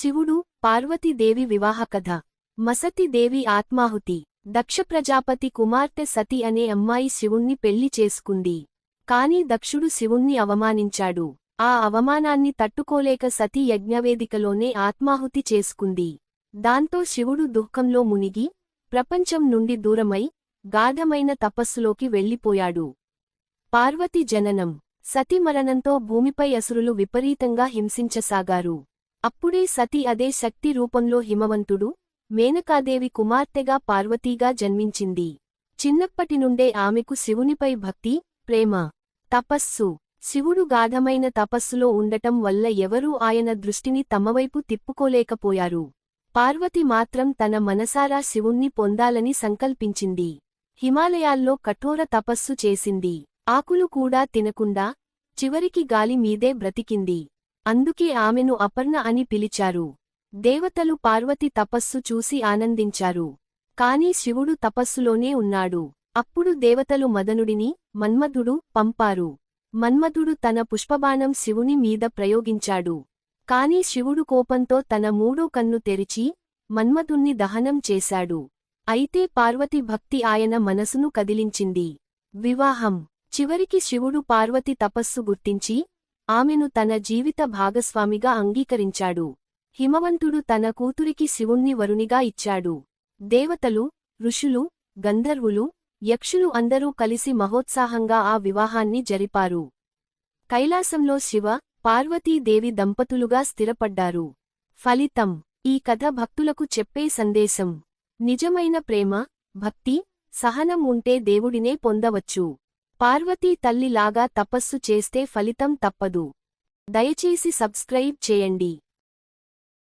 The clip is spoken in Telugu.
శివుడు పార్వతీదేవి వివాహ కథ. మసతిదేవి ఆత్మాహుతి. దక్ష ప్రజాపతి కుమార్తె సతి అనే అమ్మాయి శివుణ్ణి పెళ్ళి చేసుకుంది. కాని దక్షుడు శివుణ్ణి అవమానించాడు. ఆ అవమానాన్ని తట్టుకోలేక సతి యజ్ఞవేదికలోనే ఆత్మాహుతి చేసుకుంది. దాంతో శివుడు దుఃఖంలో మునిగి ప్రపంచం నుండి దూరమై గాఢమైన తపస్సులోకి వెళ్ళిపోయాడు. పార్వతి జననం. సతి మరణంతో భూమిపై అసురులు విపరీతంగా హింసించసాగారు. అప్పుడే సతి అదే శక్తి రూపంలో హిమవంతుడు మేనకాదేవి కుమార్తెగా పార్వతీగా జన్మించింది. చిన్నప్పటినుండే ఆమెకు శివునిపై భక్తి ప్రేమ తపస్సు శివుడు గాఢమైన తపస్సులో ఉండటం వల్ల ఎవరూ ఆయన దృష్టిని తమవైపు తిప్పుకోలేకపోయారు. పార్వతి మాత్రం తన మనసారా శివుణ్ణి పొందాలని సంకల్పించింది. హిమాలయాల్లో కఠోర తపస్సు చేసింది. ఆకులు కూడా తినకుండా చివరికి గాలి మీదే బ్రతికింది. అందుకే ఆమెను అపర్ణ అని పిలిచారు. దేవతలు పార్వతి తపస్సు చూసి ఆనందించారు. కాని శివుడు తపస్సులోనే ఉన్నాడు. అప్పుడు దేవతలు మదనుడిని మన్మధుడు పంపారు. మన్మధుడు తన పుష్పబాణం శివుని మీద ప్రయోగించాడు. కాని శివుడు కోపంతో తన మూడో కన్ను తెరిచి మన్మధుణ్ణి దహనం చేశాడు. అయితే పార్వతి భక్తి ఆయన మనసును కదిలించింది. వివాహం. చివరికి శివుడు పార్వతి తపస్సు గుర్తించి ఆమెను తన జీవిత భాగస్వామిగా అంగీకరించాడు. హిమవంతుడు తన కూతురికి శివుణ్ణి వరునిగా ఇచ్చాడు. దేవతలు ఋషులు గంధర్వులు యక్షులు అందరూ కలిసి మహోత్సాహంగా ఆ వివాహాన్ని జరిపారు. కైలాసంలో శివ పార్వతీదేవి దంపతులుగా స్థిరపడ్డారు. ఫలితం ఈ కథ భక్తులకు చెప్పే సందేశం. నిజమైన ప్రేమ భక్తి సహనం ఉంటే దేవుడినే పొందవచ్చు. పార్వతీ తల్లిలాగా తపస్సు చేస్తే ఫలితం తప్పదు. దయచేసి సబ్స్క్రైబ్ చేయండి.